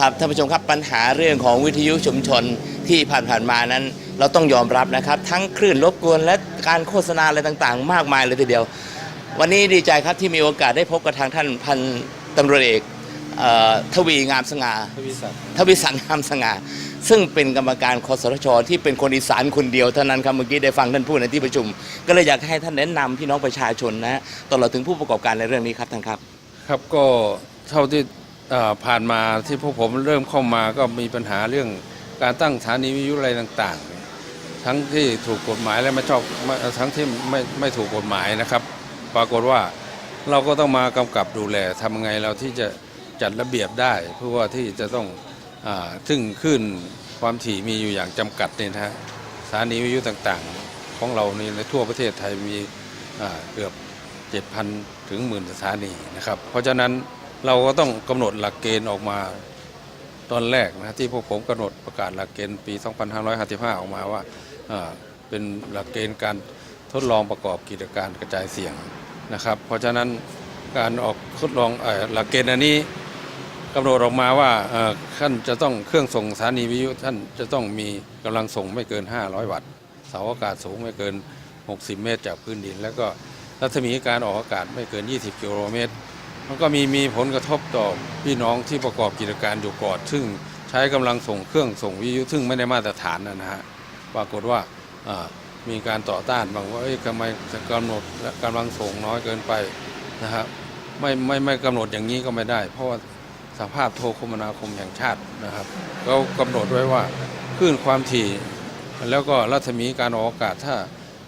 ครับท่านผู้ชมครับปัญหาเรื่องของวิทยุชุมชนที่ผ่านๆมานั้น เราต้องยอมรับนะครับ ทั้งคลื่นรบกวนและการโฆษณาอะไรต่างๆ มากมายเลยทีเดียว วันนี้ดีใจครับที่มีโอกาสได้พบกับทางท่านพันตำรวจเอกเอ่อทวีงามสง่า ทวีศักดิ์ทวิสันงามสง่าซึ่งเป็นกรรมการคอสทชที่เป็นคนอีสานคนเดียวเท่านั้นครับเมื่อกี้ได้ฟังท่านพูดในที่ประชุม ก็เลยอยากให้ท่านแนะนำพี่น้องประชาชนนะฮะตลอดถึงผู้ประกอบการในเรื่องนี้ครับท่านครับ ครับก็เท่าที่เอ่อ ผ่านมาที่พวกผมเริ่มเข้ามาก็มีปัญหาเรื่องการตั้งสถานีวิทยุอะไรต่างๆ ทั้งที่ถูกกฎหมายและไม่ชอบทั้งที่ไม่ไม่ถูกกฎหมายนะครับ ปรากฏว่าเราก็ต้องมากำกับดูแลทำไงเราที่จะจัดระเบียบได้เพื่อว่าที่จะต้องอาซึ่งขึ้นความถี่มีอยู่อย่างจำกัดเนี่ยนะฮะสถานีวิทยุต่างๆ ของเรานี่ในทั่วประเทศไทยมีเกือบ7,000 ถึงหมื่นสถานีนะครับ เพราะฉะนั้น เราก็ต้องกำหนดหลักเกณฑ์ออกมาตอนแรกนะที่พวกผมกำหนดประกาศหลักเกณฑ์ปี 2555 ออกมาว่าเป็นหลักเกณฑ์การทดลองประกอบกิจการกระจายเสียงนะครับ เพราะฉะนั้นการออกทดลองหลักเกณฑ์อันนี้กำหนดออกมาว่าท่านจะต้องเครื่องส่งสถานีวิทยุท่านจะต้องมีกำลังส่งไม่เกิน 500 วัตต์เสาอากาศสูงไม่เกิน 60 เมตรจากพื้นดิน แล้วก็รัศมีการออกอากาศไม่เกิน 20 กิโลเมตร มันก็มีมีผลกระทบต่อพี่น้องที่ประกอบกิจการอยู่ก่อนซึ่งใช้กำลังส่งเครื่องส่งวิทยุซึ่งไม่ได้มาตรฐานนะฮะปรากฏว่ามีการต่อต้านบางว่าทำไมกำหนดและกำลังส่งน้อยเกินไปนะฮะไม่ไม่ไม่กำหนดอย่างนี้ก็ไม่ได้ เพราะว่าสภาพโทรคมนาคมแห่งชาตินะครับเขากำหนดไว้ว่าคลื่นความถี่แล้วก็รัศมีการออกอากาศถ้า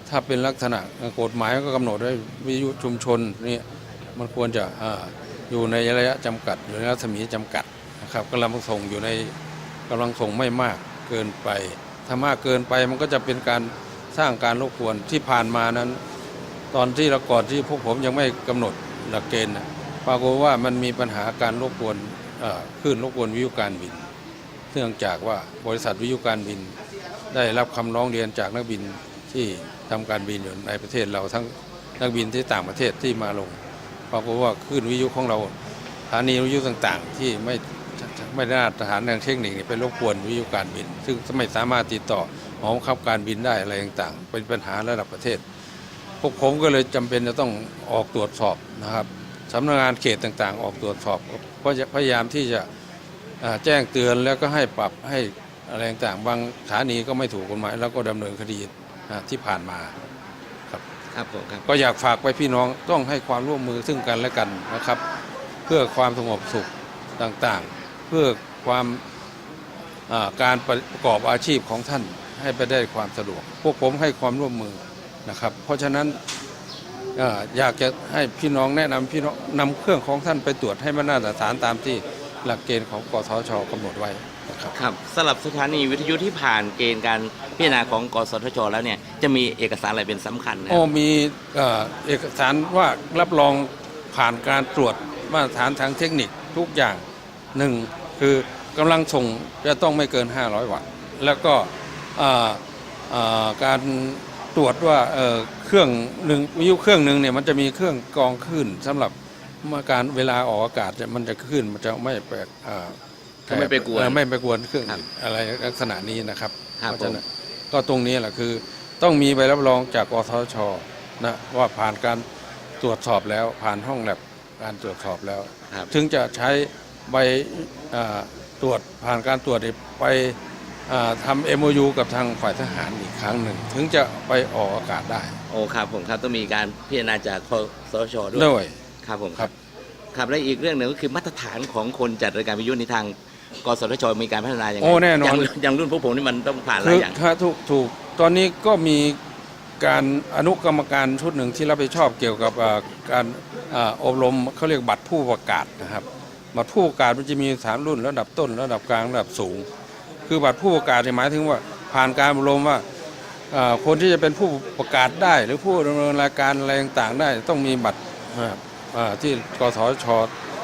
ถ้าเป็นลักษณะกฎหมายก็กำหนดไว้วิทยุชุมชนนี่ มันควรจะอยู่ในระยะจำกัด อยู่ในรัศมีจำกัดนะครับกำลังส่งอยู่ในกำลังส่งไม่มากเกินไป ถ้ามากเกินไปมันก็จะเป็นการสร้างการรบกวนที่ผ่านมานั้น ตอนที่เราก่อนที่พวกผมยังไม่กำหนดหลักเกณฑ์ปรากฏว่ามันมีปัญหาการรบกวนเอ่อคลื่นรบกวนวิทยุการบิน เนื่องจากว่าบริษัทวิทยุการบิน ได้รับคำร้องเรียนจากนักบินที่ทำการบินอยู่ในประเทศเราทั้งนักบินที่ต่างประเทศที่มาลง ปรากฏว่าคลื่นวิทยุของเราสถานีวิทยุต่างๆ ที่ไม่ไม่ได้มาตรฐานทางเทคนิคเนี่ยเป็นรบกวนวิทยุการบิน ซึ่งไม่สามารถติดต่อหอบังคับการบินได้อะไรต่างๆ เป็นปัญหาระดับประเทศ พวกผมก็เลยจำเป็นจะต้องออกตรวจสอบนะครับสำนักงานเขตต่างๆ ออกตรวจสอบก็จะพยายามที่จะแจ้งเตือนแล้วก็ให้ปรับให้อะไรต่างๆ บางสถานีก็ไม่ถูกกฎหมาย แล้วก็ดำเนินคดีที่ผ่านมา ครับผมครับ ก็อยากฝากไปพี่น้องต้องให้ความร่วมมือซึ่งกันและกันนะครับ เพื่อความสงบสุขต่างๆ เพื่อความาการประกอบอาชีพของท่านให้ไปได้ความสะดวก พวกผมให้ความร่วมมือนะครับ เพราะฉะนั้นออยากจะให้พี่น้องแนะนำพี่น้องนำเครื่องของท่านไปตรวจให้มันมาตรฐานตามที่หลักเกณฑ์ของกสชกำหนดไว้ นะครับครับสำหรับสถานีวิทยุที่ผ่านเกณฑ์การพิจารณาของกสทช แล้วเนี่ยจะมีเอกสารอะไรเป็นสำคัญนะคโอ้รับมีเอ่อเอกสารว่ารับรองผ่านการตรวจมาตรฐานทางเทคนิคทุกอย่างหนึ่งคือกำลังส่งจะต้องไม่เกิน 500 วัตต์แล้วก็อ่าอ่าการตรวจว่าเอ่อเครื่องหนึ่งวิทยุเครื่องหนึ่งเนี่ยมันจะมีเครื่องกรองคลื่นสำหรับเมื่อการเวลาออกอากาศเนี่ยมันจะคลื่นมันจะไม่แปลกอ่า จะไม่ไปกวนเอ่อไม่ไปกวนเครื่องครับอะไรลักษณะนี้นะครับครับเพราะฉะนั้นก็ตรงนี้แหละคือ ต้องมีใบรับรองจากกสชนะว่าผ่านการตรวจสอบแล้วผ่านห้องแลบการตรวจสอบแล้วครับถึงจะใช้ใบอ่าตรวจผ่านการตรวจเนี่ยไปอ่าทำเอ็มยูกับทางฝ่ายทหารอีกครั้งหนึ่ง ถึงจะไปออกอากาศได้ โอ้ครับผมครับต้องมีการพิจารณาจากกสทชด้วยด้วย ครับผมครับ ครับและอีกเรื่องหนึ่งก็คือมาตรฐานของคนจัดรายการวิทยุในทาง กสทชมีการพัฒนาอย่างไรโอ้แน่นอน ย่างอย่างรุ่นพวกผมนี่มันต้องผ่านหลาคืยออย่าง ถ้าถูกถูกตอนนี้ก็มีการอนุกรรมการชุดหนึ่งที่รับผิดชอบเกี่ยวกับอ่าการอ่าอบรมเขาเรียกบัตรผู้ประกาศนะครับบัตรผู้ประกาศมันจะมีสามรุ่นระดับต้นระดับกลางระดับสูง คือบัตรผู้ประกาศเนี่ยหมายถึงว่าผ่านการอบรมว่าอ่าคนที่จะเป็นผู้ประกาศได้ หรือผู้ดำเนินรายการอะไรต่างๆได้ ต้องมีบัตรนะครับอ่าที่กสช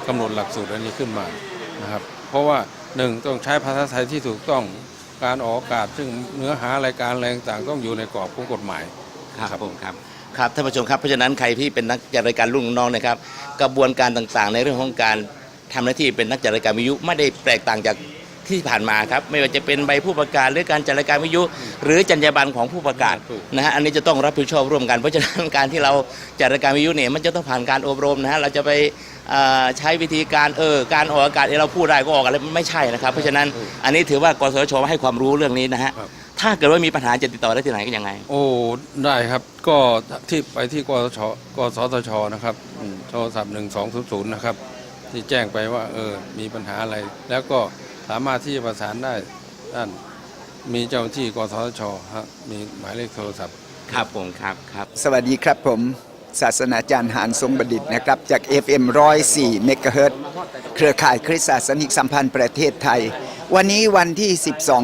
กำหนดหลักสูตรอันนี้ขึ้นมานะครับเพราะว่า หนึ่งต้องใช้ภาษาไทยที่ถูกต้องการออกอากาศซึ่งเนื้อหารายการอะไรต่างๆต้องอยู่ในกรอบของกฎหมาย ครับผมครับครับท่านผู้ชมครับเพราะฉะนั้นใครที่เป็นนักจัดรายการรุ่นน้องๆนะครับ กระบวนการต่างๆ ในเรื่องของการทำหน้าที่เป็นนักจัดรายการวิทยุไม่ได้แตกต่างจาก ที่ผ่านมาครับ ไม่ว่าจะเป็นใบผู้ประกาศหรือการจัดรายการวิทยุ หรือจรรยาบรรณของผู้ประกาศถูกนะฮะอันนี้จะต้องรับผิดชอบร่วมกันเพราะฉะนั้นการที่เราจัดรายการวิทยุเนี่ยมันจะต้องผ่านการอบรมนะฮะเราจะไปเอ่อใช้วิธีการเออการออกอากาศเออเราพูดได้ก็ออกอะไรไม่ใช่นะครับ เพราะฉะนั้นอันนี้ถือว่ากสทชให้ความรู้เรื่องนี้นะฮะครับถ้าเกิดว่ามีปัญหาจะติดต่อได้ที่ไหนกันยังไง โอ้ได้ครับก็ที่ไปที่กสชกสทชนะครับอืมโทรศัพท์หนึ่งสองศูนย์ศูนย์นะครับ ที่แจ้งไปว่าเออมีปัญหาอะไรแล้วก็ สามารถที่จะประสานได้ด้านมีเจ้าหน้าที่กสทชฮะมีหมายเลขโทรศัพท์ ครับผมครับครับ สวัสดีครับผม ศาสนาจารย์หานทรงประดิษฐ์นะครับ จาก FM 104เมกะเฮิรตซ์เครือข่ายคริสตศาสนิกสัมพันธ์ประเทศไทย วันนี้วันที่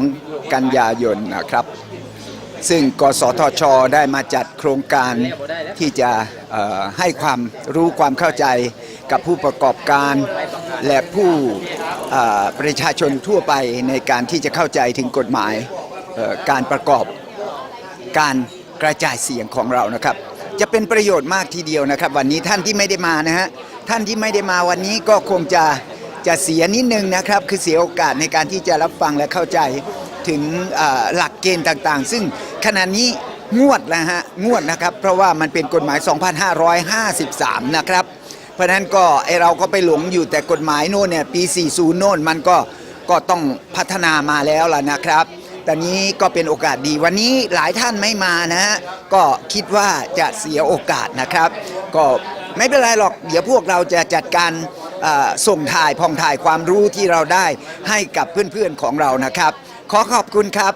12 กันยายนนะครับ ซึ่งกสทช ได้มาจัดโครงการ ที่จะให้ความรู้ความเข้าใจกับผู้ประกอบการ และผู้ประชาชนทั่วไปในการที่จะเข้าใจถึงกฎหมายการประกอบการกระจายเสียงของเรานะครับ จะเป็นประโยชน์มากทีเดียวนะครับ วันนี้ท่านที่ไม่ได้มานะฮะท่านที่ไม่ได้มาวันนี้ก็คงจะจะเสียนิดนึงนะครับ คือเสียโอกาสในการที่จะรับฟังและเข้าใจถึงหลักเกณฑ์ต่างๆ ซึ่งขณะนี้ งวดแล้วฮะงวดนะครับ เพราะว่ามันเป็นกฎหมาย 2553 นะครับ เพราะนั้นก็ไอเราก็ไปหลงอยู่แต่กฎหมายโน่นเนี่ยปี 40 โน่นมันก็ก็ต้องพัฒนามาแล้วล่ะนะครับแต่นี้ก็เป็นโอกาสดีวันนี้หลายท่านไม่มานะฮะก็คิดว่าจะเสียโอกาสนะครับ ก็ไม่เป็นไรหรอกเดี๋ยวพวกเราจะจัดการส่งถ่ายพองถ่ายความรู้ที่เราได้ให้กับเพื่อนๆของเรานะครับ ขอขอบคุณครับ